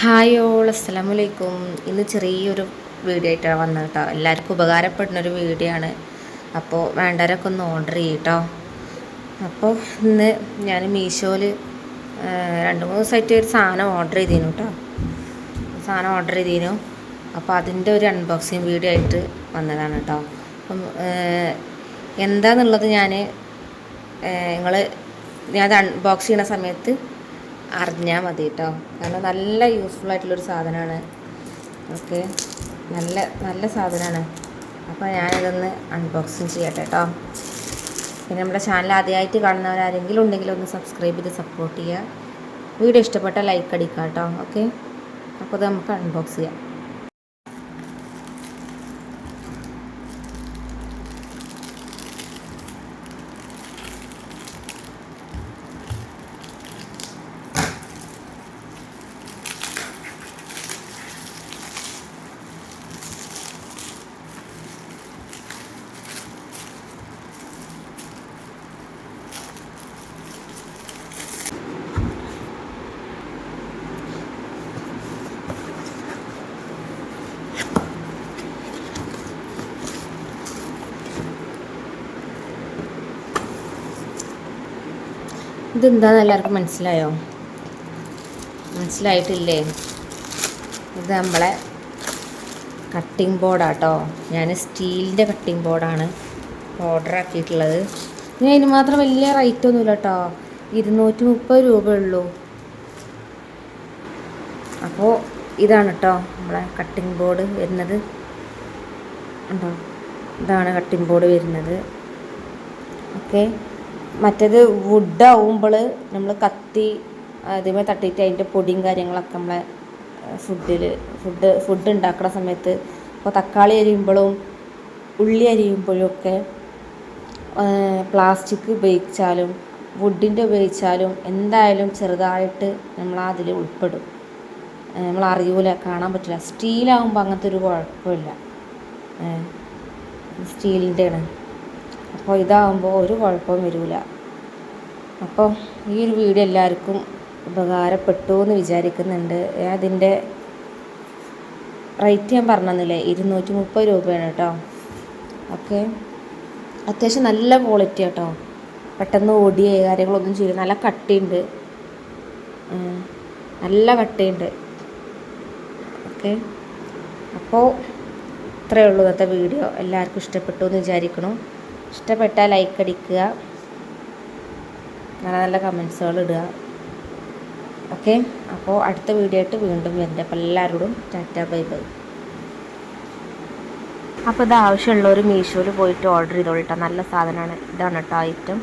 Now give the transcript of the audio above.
Hi all അസ്സലാമു അലൈക്കും ഇന്ന് ചെറിയൊരു വീഡിയോ ആയിട്ടാണ് വന്നത് കേട്ടോ എല്ലാവർക്കും ഉപകാരപ്പെടുന്ന ഒരു വീഡിയോ ആണ്. അപ്പോൾ വേണ്ടവരൊക്കെ ഒന്ന് ഓർഡർ ചെയ്യട്ടോ അപ്പോൾ ഇന്ന് ഞാൻ മീഷോയിൽ രണ്ട് മൂന്ന് ദിവസമായിട്ട് ഒരു സാധനം ഓർഡർ ചെയ്തിരുന്നു കേട്ടോ സാധനം ഓർഡർ ചെയ്തിരുന്നു അപ്പോൾ അതിന്റെ ഒരു അൺബോക്സിങ് വീഡിയോ ആയിട്ട് വന്നതാണ് കേട്ടോ അപ്പം എന്താന്നുള്ളത് ഞാൻ നിങ്ങൾ ഞാൻ അൺബോക്സ് ചെയ്യുന്ന സമയത്ത് അറിഞ്ഞാൽ മതി കേട്ടോ കാരണം നല്ല യൂസ്ഫുൾ ആയിട്ടുള്ളൊരു സാധനമാണ് ഓക്കെ? നല്ല നല്ല സാധനമാണ് അപ്പോൾ ഞാനിതൊന്ന് അൺബോക്സിങ് ചെയ്യട്ടെ കേട്ടോ പിന്നെ നമ്മുടെ ചാനൽ ആദ്യമായിട്ട് കാണുന്നവരാരെങ്കിലും ഉണ്ടെങ്കിൽ ഒന്ന് സബ്സ്ക്രൈബ് ചെയ്ത് സപ്പോർട്ട് ചെയ്യുക. വീഡിയോ ഇഷ്ടപ്പെട്ടാൽ ലൈക്ക് അടിക്കുക കേട്ടോ ഓക്കെ? അപ്പോൾ ഇത് നമുക്ക് അൺബോക്സ് ചെയ്യാം. ഇതെന്താന്ന് എല്ലാവർക്കും മനസ്സിലായോ? മനസ്സിലായിട്ടില്ലേ? ഇത് നമ്മളെ കട്ടിംഗ് ബോർഡാട്ടോ ഞാൻ സ്റ്റീലിന്റെ കട്ടിംഗ് ബോർഡാണ് ഓർഡർ ആക്കിയിട്ടുള്ളത്. ഇനി അതിന് മാത്രം വലിയ റേറ്റ് ഒന്നുമില്ല കേട്ടോ ഇരുന്നൂറ്റി മുപ്പത് രൂപയുള്ളൂ. അപ്പോൾ ഇതാണ് കേട്ടോ നമ്മളെ കട്ടിംഗ് ബോർഡ് വരുന്നത്. ഉണ്ടോ? ഇതാണ് കട്ടിംഗ് ബോർഡ് വരുന്നത്. ഓക്കെ മറ്റേത് വുഡ് ആവുമ്പോൾ നമ്മൾ കത്തി അതേമാതിരി തട്ടിയിട്ട് അതിന്റെ പൊടിയും കാര്യങ്ങളൊക്കെ നമ്മളെ ഫുഡിൽ ഫുഡ് ഫുഡ് ഉണ്ടാക്കുന്ന സമയത്ത് ഇപ്പോൾ തക്കാളി അരിയുമ്പോഴും ഉള്ളി അരിയുമ്പോഴും ഒക്കെ പ്ലാസ്റ്റിക് ഉപയോഗിച്ചാലും വുഡിന്റെ ഉപയോഗിച്ചാലും എന്തായാലും ചെറുതായിട്ട് നമ്മൾ അതിൽ ഉൾപ്പെടും. നമ്മൾ അറിയൂല കാണാൻ പറ്റില്ല. സ്റ്റീലാകുമ്പോൾ അങ്ങനത്തെ ഒരു കുഴപ്പമില്ല. സ്റ്റീലിന്റെയാണ് അപ്പോൾ ഇതാകുമ്പോൾ ഒരു കുഴപ്പവും വരില്ല. അപ്പോൾ ഈ ഒരു വീഡിയോ എല്ലാവർക്കും ഉപകാരപ്പെട്ടു എന്ന് വിചാരിക്കുന്നുണ്ട് അതിന്റെ റേറ്റ് ഞാൻ പറഞ്ഞില്ലേ ഇരുന്നൂറ്റി മുപ്പത് രൂപയാണ് കേട്ടോ. ഓക്കെ. അത്യാവശ്യം നല്ല ക്വാളിറ്റി കേട്ടോ പെട്ടെന്ന് ഓടിയ കാര്യങ്ങളൊന്നും ചെയ്യില്ല. നല്ല കട്ടിയുണ്ട്. നല്ല കട്ടിയുണ്ട്. ഓക്കെ. അപ്പോൾ ഇത്രയേ ഉള്ളൂ ഇന്നത്തെ വീഡിയോ. എല്ലാവർക്കും ഇഷ്ടപ്പെട്ടു എന്ന് വിചാരിക്കണം ഇഷ്ടപ്പെട്ടാൽ ലൈക്ക് അടിക്കുക. നല്ല നല്ല കമൻസുകൾ ഇടുക. ഓക്കെ അപ്പോൾ അടുത്ത വീഡിയോ ആയിട്ട് വീണ്ടും വരണ്ട അപ്പോൾ എല്ലാവരോടും ടാറ്റ ബൈ ബൈ. അപ്പോൾ ഇത് ആവശ്യമുള്ളവർ മീഷോയിൽ പോയിട്ട് ഓർഡർ ചെയ്തോളിട്ടോ നല്ല സാധനമാണ് ഇതാണ് കേട്ടോ ഐറ്റം